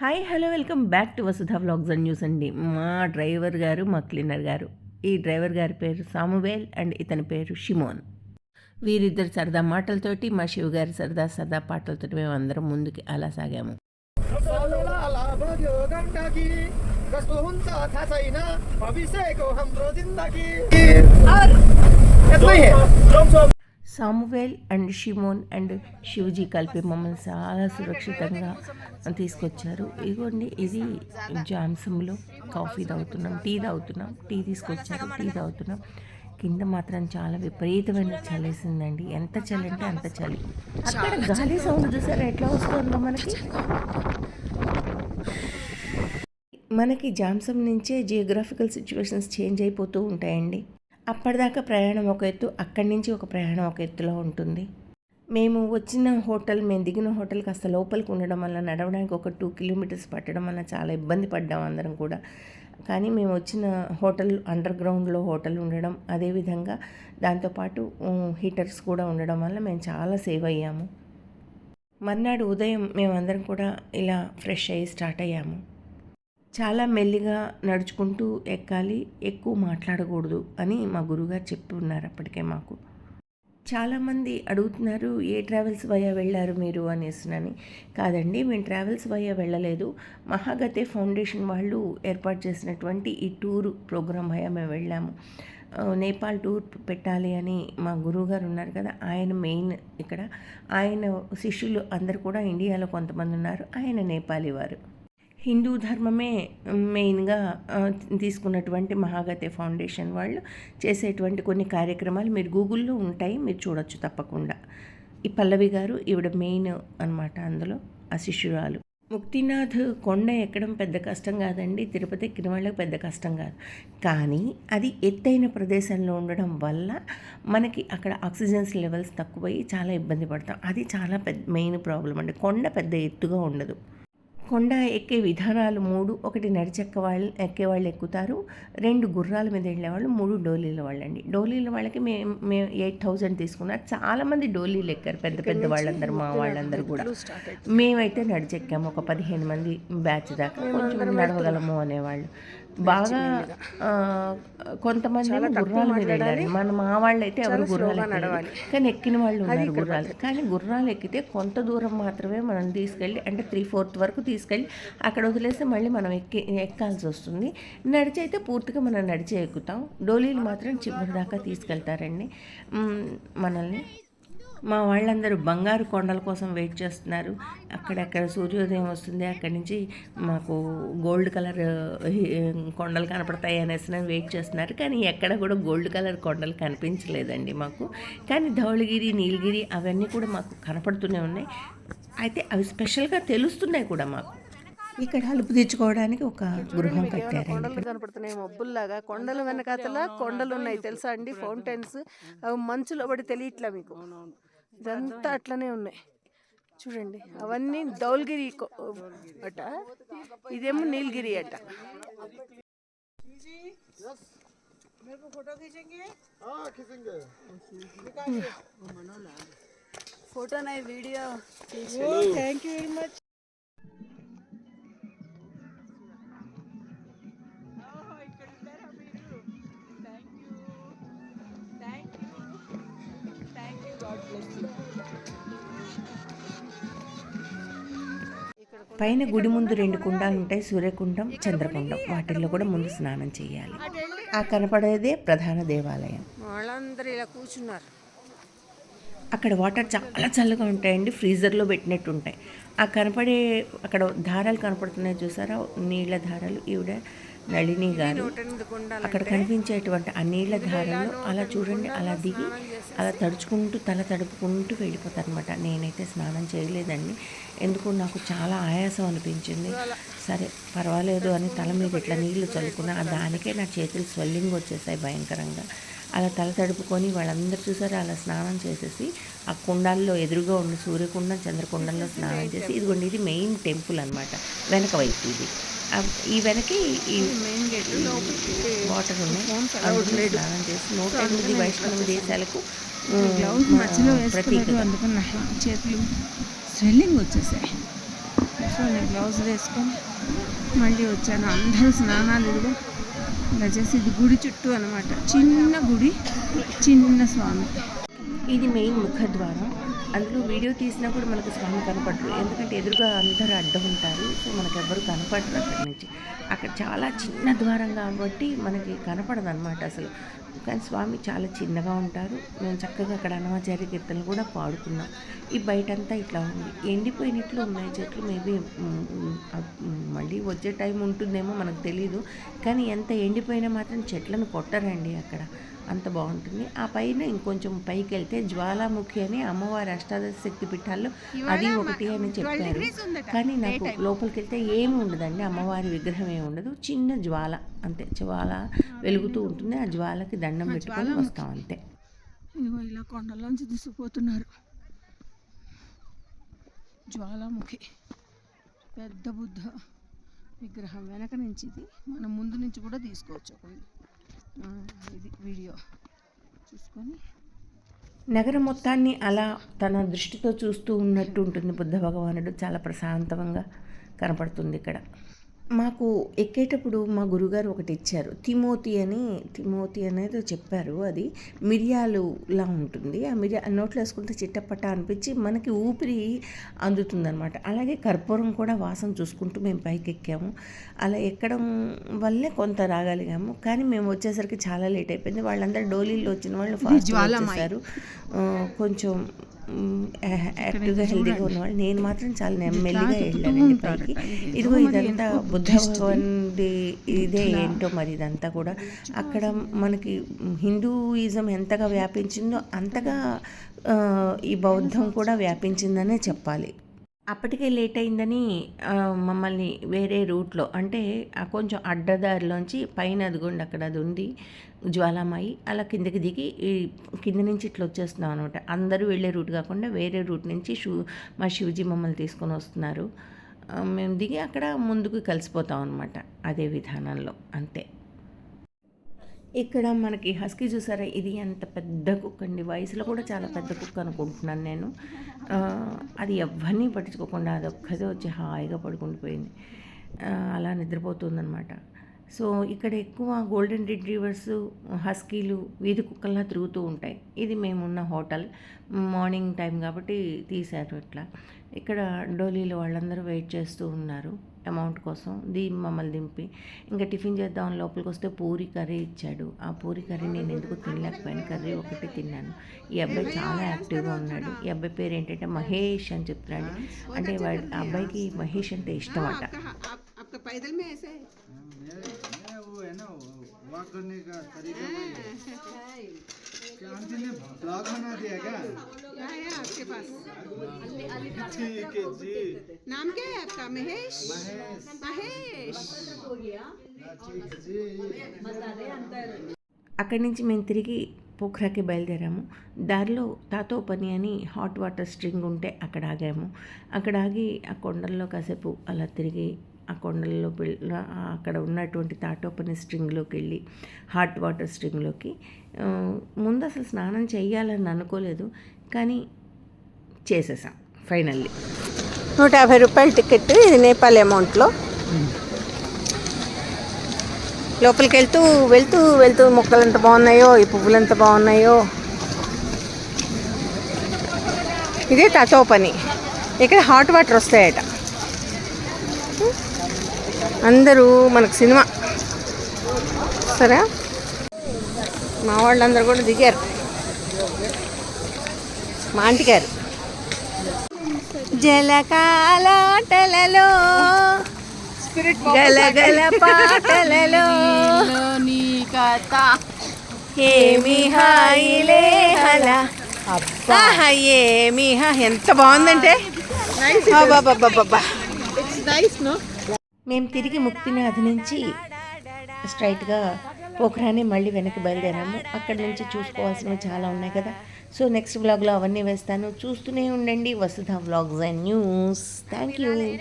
Hi hello welcome back to Vasudha vlogs and news అండి. మా driver గారు మా క్లీనర్ గారు. ఈ డ్రైవర్ గారి పేరు సాముబేల్ అండ్ ఇతని పేరు షిమోన్. వీరిద్దరు సరదా మాటలతోటి మా శివు గారి సరదా సరదా పాటలతోటి మేము అందరం ముందుకి అలా సాగాము. Samuel and Shimon and Shivaji కలిపి మమ్మల్ని చాలా సురక్షితంగా తీసుకొచ్చారు. ఇదిగోండి ఇది జామ్సంలో కాఫీ తాగుతున్నాం టీ తాగుతున్నాం టీ తీసుకొచ్చారు టీ తాగుతున్నాం. కింద మాత్రం చాలా విపరీతమైన చలేసిందండి ఎంత చలి అంటే అంత చలి. అక్కడ గాలి సౌండ్ చూసారు? ఎట్లా వస్తుందో మనకి? మనకి జాన్సమ్ నుంచే జియోగ్రాఫికల్ సిచ్యువేషన్స్ చేంజ్ అయిపోతూ ఉంటాయండి. అప్పటిదాకా ప్రయాణం ఒక ఎత్తు అక్కడి నుంచి ఒక ప్రయాణం ఒక ఎత్తులో ఉంటుంది. మేము వచ్చిన హోటల్ మేము దిగిన హోటల్ కాస్త లోపలికి ఉండడం వల్ల నడవడానికి ఒక టూ కిలోమీటర్స్ పట్టడం వల్ల చాలా ఇబ్బంది పడ్డాం అందరం కూడా. కానీ మేము వచ్చిన హోటల్ అండర్ గ్రౌండ్లో హోటల్ ఉండడం అదేవిధంగా దాంతోపాటు హీటర్స్ కూడా ఉండడం వల్ల మేము చాలా సేవ్ అయ్యాము. మర్నాడు ఉదయం మేమందరం కూడా ఇలా ఫ్రెష్ అయ్యి స్టార్ట్ అయ్యాము. చాలా మెల్లిగా నడుచుకుంటూ ఎక్కాలి ఎక్కువ మాట్లాడకూడదు అని మా గురుగారు చెప్పి ఉన్నారు అప్పటికే మాకు. చాలామంది అడుగుతున్నారు ఏ ట్రావెల్స్ వయా వెళ్ళారు మీరు? అనేసినని కాదండి మేము ట్రావెల్స్ వయా వెళ్ళలేదు. మహాగతే ఫౌండేషన్ వాళ్ళు ఏర్పాటు చేసినటువంటి ఈ టూర్ ప్రోగ్రాం వయా మేము వెళ్ళాము. నేపాల్ టూర్ పెట్టాలి అని మా గురువుగారు ఉన్నారు కదా ఆయన మెయిన్ ఇక్కడ. ఆయన శిష్యులు అందరు కూడా ఇండియాలో కొంతమంది ఉన్నారు ఆయన నేపాలీ వారు. హిందూ ధర్మమే మెయిన్గా తీసుకున్నటువంటి మహాగతే ఫౌండేషన్ వాళ్ళు చేసేటువంటి కొన్ని కార్యక్రమాలు మీరు గూగుల్లో ఉంటాయి మీరు చూడొచ్చు తప్పకుండా. ఈ పల్లవి గారు ఈవిడ మెయిన్ అన్నమాట అందులో ఆ శిష్యురాలు. ముక్తినాథ్ కొండ ఎక్కడం పెద్ద కష్టం కాదండి తిరుపతి ఎక్కిన వాళ్ళకి పెద్ద కష్టం కాదు. కానీ అది ఎత్తైన ప్రదేశంలో ఉండడం వల్ల మనకి అక్కడ ఆక్సిజన్స్ లెవెల్స్ తక్కువయ్యి చాలా ఇబ్బంది పడతాం. అది చాలా పెద్ద మెయిన్ ప్రాబ్లం అండి. కొండ పెద్ద ఎత్తుగా ఉండదు. కొండ ఎక్కే విధానాలు మూడు. ఒకటి నడిచెక్క వాళ్ళు ఎక్కే వాళ్ళు ఎక్కుతారు. రెండు గుర్రాల మీద వెళ్ళేవాళ్ళు మూడు డోలీల వాళ్ళండి. డోలీల వాళ్ళకి మేము మేము ఎయిట్ థౌజండ్ తీసుకున్నారు. చాలామంది డోలీలు ఎక్కారు. పెద్ద పెద్ద వాళ్ళందరూ మా వాళ్ళందరూ కూడా. మేమైతే నడిచెక్కాము. ఒక పదిహేను మంది బ్యాచ్ దాకా. కొంచెం నడవగలము అనేవాళ్ళు. బాగా కొంతమంది గుర్రాల మీద వెళ్ళారు మన మా వాళ్ళు అయితే ఎవరు గుర్రాలు ఎక్కలేదు. కానీ ఎక్కిన వాళ్ళు ఉన్నారు గుర్రాలు. కానీ గుర్రాలు ఎక్కితే కొంత దూరం మాత్రమే మనం తీసుకెళ్ళి అంటే త్రీ ఫోర్త్ వరకు తీసుకెళ్ళి అక్కడ వదిలేస్తే మళ్ళీ మనం ఎక్కి ఎక్కాల్సి వస్తుంది. నడిచి అయితే పూర్తిగా మనం నడిచి ఎక్కుతాం. డోలీలు మాత్రం చివరి దాకా తీసుకెళ్తారండి. మనల్ని. మా వాళ్ళందరూ బంగారు కొండల కోసం వెయిట్ చేస్తున్నారు. అక్కడక్కడ సూర్యోదయం వస్తుంది. అక్కడి నుంచి మాకు గోల్డ్ కలర్ కొండలు కనపడతాయి అనేసి నేను వెయిట్ చేస్తున్నారు. కానీ ఎక్కడ కూడా గోల్డ్ కలర్ కొండలు కనిపించలేదండి మాకు. కానీ ధవళగిరి నీలగిరి అవన్నీ కూడా మాకు కనపడుతూనే ఉన్నాయి. అయితే అవి స్పెషల్గా తెలుస్తున్నాయి కూడా మాకు. ఇక్కడ అలుపు తెచ్చుకోవడానికి ఒక గృహం కట్టారండి. కొండలు కనపడుతున్నాయి మబ్బుల్లాగా. కొండల వెనకాతల కొండలు ఉన్నాయి. తెలుసా అండి? ఫౌంటైన్స్. అవి మంచులో పడి తెలియట్లా మీకు. ఇదంతా అట్లనే ఉన్నాయి. చూడండి అవన్నీ దౌల్గిరి కొ- అట. ఇదేమో నీలగిరి అట. ఫోటో నై video thank you very much పైన గుడి ముందు రెండు కుండాలు ఉంటాయి సూర్యకుండం చంద్రకుండం. వాటిల్లో కూడా ముందు స్నానం చేయాలి. ఆ కనపడేదే ప్రధాన దేవాలయం. వాళ్ళందరూ ఇలా కూర్చున్నారు. అక్కడ వాటర్ చాలా చల్లగా ఉంటాయండి ఫ్రీజర్లో పెట్టినట్టు ఉంటాయి. ఆ కనపడే అక్కడ ధారాలు కనపడుతున్నాయి చూసారా? నీళ్ళ ధారాలు ఈవిడ నళిని గారు అక్కడ కనిపించేటువంటి ఆ నీళ్ళ ధారలు అలా చూడండి అలా దిగి అలా తడుచుకుంటూ తల తడుపుకుంటూ వెళ్ళిపోతారు అనమాట నేనైతే స్నానం చేయలేదండి. ఎందుకు నాకు చాలా ఆయాసం అనిపించింది. సరే పర్వాలేదు అని తల మీద ఇట్లా నీళ్ళు చల్లుకున్నా దానికే నా చేతులు స్వెల్లింగ్ వచ్చేసాయి భయంకరంగా. అలా తల తడుపుకొని వాళ్ళందరూ చూసారు అలా స్నానం చేసేసి ఆ కుండాల్లో ఎదురుగా ఉన్న సూర్యకుండం చంద్రకుండంలో స్నానం చేసి ఇదిగోండి ఇది మెయిన్ టెంపుల్ అన్నమాట. వెనక వైపు ఇది. ఆ- ఈ వెనక ఈ వాటర్ ఉన్నాయి. అందులో స్నానం చేసి నూట ఎనిమిది వైష్ణవ దేశాలకు ప్రతీక చేతులు స్వెల్లింగ్ వచ్చేసాయి. చూడండి గ్లౌజ్ వేసుకొని మళ్ళీ వచ్చాను. అందరూ స్నానాలు ఇదిగో ఇలా చేసి ఇది గుడి చుట్టూ అనమాట చిన్న గుడి చిన్న స్వామి. ఇది మెయిన్ ముఖద్వారం. అందులో వీడియో తీసినా కూడా మనకు స్వామి కనపడరు. ఎందుకంటే ఎదురుగా అందరూ అడ్డం ఉంటారు. సో మనకెవ్వరు కనపడరు అక్కడి నుంచి. అక్కడ చాలా చిన్న ద్వారం కాబట్టి మనకి కనపడదు అనమాట అసలు. కానీ స్వామి చాలా చిన్నగా ఉంటారు. మేము చక్కగా అక్కడ అన్నమాచార్య కీర్తనలు కూడా పాడుకున్నాం. ఈ బయటంతా ఇట్లా ఉంది. ఎండిపోయినట్లు ఉన్నాయి చెట్లు. మేబీ మళ్ళీ వచ్చే టైం ఉంటుందేమో మనకు తెలియదు కానీ ఎంత ఎండిపోయినా మాత్రం చెట్లను కొట్టరండి అక్కడ. అంత బాగుంటుంది. ఆ పైన ఇంకొంచెం పైకి వెళ్తే జ్వాలాముఖి అని అమ్మవారి అష్టాదశ శక్తి పీఠాల్లో అది ఒకటి అని చెప్పారు. కానీ నాకు లోపలికి వెళ్తే ఏమి ఉండదండి. అమ్మవారి విగ్రహం ఏమి ఉండదు. చిన్న జ్వాల అంతే. జ్వాల వెలుగుతూ ఉంటుంది. ఆ జ్వాలకి దండం పెట్టుకొని వస్తాం అంతే. ఇదిగో ఇలా కొండలోంచి తీసుకుపోతున్నారు జ్వాలాముఖి. పెద్ద బుద్ధ విగ్రహం వెనక నుంచి ఇది. మనం ముందు నుంచి కూడా తీసుకోవచ్చు వీడియో చూసుకొని. నగరం మొత్తాన్ని అలా తన దృష్టితో చూస్తూ ఉన్నట్టు ఉంటుంది బుద్ధ భగవానుడు. చాలా ప్రశాంతంగా కనపడుతుంది ఇక్కడ. మాకు ఎక్కేటప్పుడు మా గురుగారు ఒకటి ఇచ్చారు. తిమోతి అని తిమోతి అనేది చెప్పారు అది. మిరియాలులా ఉంటుంది. ఆ మిరియా నోట్లో వేసుకుంటే చిట్టపట్ట అనిపించి మనకి ఊపిరి అందుతుందన్నమాట. అలాగే కర్పూరం కూడా వాసన చూసుకుంటూ మేము పైకి ఎక్కాము అలా ఎక్కడం వల్లే కొంత రాగలిగాము. కానీ మేము వచ్చేసరికి చాలా లేట్ అయిపోయింది. వాళ్ళందరూ డోలీల్లో వచ్చిన వాళ్ళు ఫాస్ట్ వచ్చేసారు. కొంచెం యాక్టివ్గా హెల్తీగా ఉన్నవాళ్ళు. నేను మాత్రం చాలా నెమ్మదిగా వెళ్ళానండి పైకి ఇదిగో ఇదంతా బుద్ధ భగవాన్ది ఇదే ఏంటో మరి ఇదంతా కూడా. అక్కడ మనకి హిందూయిజం ఎంతగా వ్యాపించిందో అంతగా ఈ బౌద్ధం కూడా వ్యాపించిందనే చెప్పాలి. అప్పటికే లేట్ అయిందని మమ్మల్ని వేరే రూట్లో అంటే కొంచెం అడ్డదారిలోంచి పైన అదిగోండి అక్కడ అది ఉంది జ్వాలామాయి. అలా కిందకి దిగి కింద నుంచి ఇట్లా వచ్చేస్తున్నాం అనమాట. అందరూ వెళ్ళే రూట్ కాకుండా వేరే రూట్ నుంచి షూ మా శివజీ మమ్మల్ని తీసుకొని వస్తున్నారు. మేము దిగి అక్కడ ముందుకు కలిసిపోతాం అనమాట అదే విధానంలో. అంతే. ఇక్కడ మనకి హస్కీ చూసారా? ఇది ఎంత పెద్ద కుక్క అండి. వయసులో కూడా చాలా పెద్ద కుక్క అనుకుంటున్నాను నేను. అది ఎవరిని పట్టించుకోకుండా అది ఒక్కదే వచ్చి హాయిగా పడుకుండిపోయింది ఆ, అలా నిద్రపోతుందనమాట సో ఇక్కడ ఎక్కువ గోల్డెన్ రిట్రీవర్స్ హస్కీలు వీధి కుక్కల్లా తిరుగుతూ ఉంటాయి. ఇది మేమున్న హోటల్. మార్నింగ్ టైం కాబట్టి తీశారు ఇట్లా. ఇక్కడ డోలీలు వాళ్ళందరూ వెయిట్ చేస్తూ ఉన్నారు. అమౌంట్ కోసం ది మమ్మల్ని దింపి. ఇంకా టిఫిన్ చేద్దాం లోపలికి వస్తే పూరి కర్రీ ఇచ్చాడు. ఆ పూరి కర్రీ నేను ఎందుకు తినలేకపోయాను? కర్రీ ఒకటి తిన్నాను. ఈ అబ్బాయి చాలా యాక్టివ్గా ఉన్నాడు. ఈ అబ్బాయి పేరు ఏంటంటే మహేష్ అని చెప్తున్నాడు. అంటే ఆ అబ్బాయికి మహేష్ అంటే ఇష్టం అట. पैदल में ऐसे है मैं वो है ना वॉक करने का तरीका वही है क्या आंटी ने ब्लॉग बना दिया क्या क्या है आपके पास ठीक है जी नाम क्या है आपका महेश महेश ठीक है जी అక్కడి నుంచి మేము తిరిగి పోఖ్రాకి బయలుదేరాము దారిలో తాతో పని అని హాట్ వాటర్ స్ట్రింగ్ ఉంటే అక్కడ ఆగాము అక్కడ ఆగి ఆ కొండల్లో కాసేపు అలా తిరిగి ఆ కొండల్లో అక్కడ ఉన్నటువంటి తాటోపని స్ట్రింగ్లోకి వెళ్ళి హాట్ వాటర్ స్ట్రింగ్లోకి ముందు అసలు స్నానం చేయాలని అనుకోలేదు కానీ చేసేసాం ఫైనల్లీ. నూట యాభై రూపాయల టికెట్ ఇది నేపాల్ అమౌంట్లో. లోపలికి వెళ్తూ వెళ్తూ వెళ్తూ మొక్కలు ఎంత బాగున్నాయో ఈ పువ్వులు ఎంత బాగున్నాయో. ఇదే తతో పని ఇక్కడ హాట్ వాటర్ వస్తాయట. అందరూ మనకు సినిమా. సరే? మా వాళ్ళందరూ కూడా దిగారు. మా ఆంటీ గారు. జలకాలాటలలో గలగల పాటలలో. నీ కథ. ఏమి హాయిలే హల. ఏమి ఎంత బాగుందంటే. అబ్బబ్బబ్బబ్బబ్బా. మేము తిరిగి ముక్తిని అధినించి స్ట్రైట్గా పోఖరాని మళ్ళీ వెనక్కి బయలుదేరాము. అక్కడి నుంచి చూసుకోవాల్సినవి చాలా ఉన్నాయి కదా. సో నెక్స్ట్ వ్లాగ్లో అవన్నీ వేస్తాను. చూస్తూనే ఉండండి. Vasudha vlogs and news. Thank you.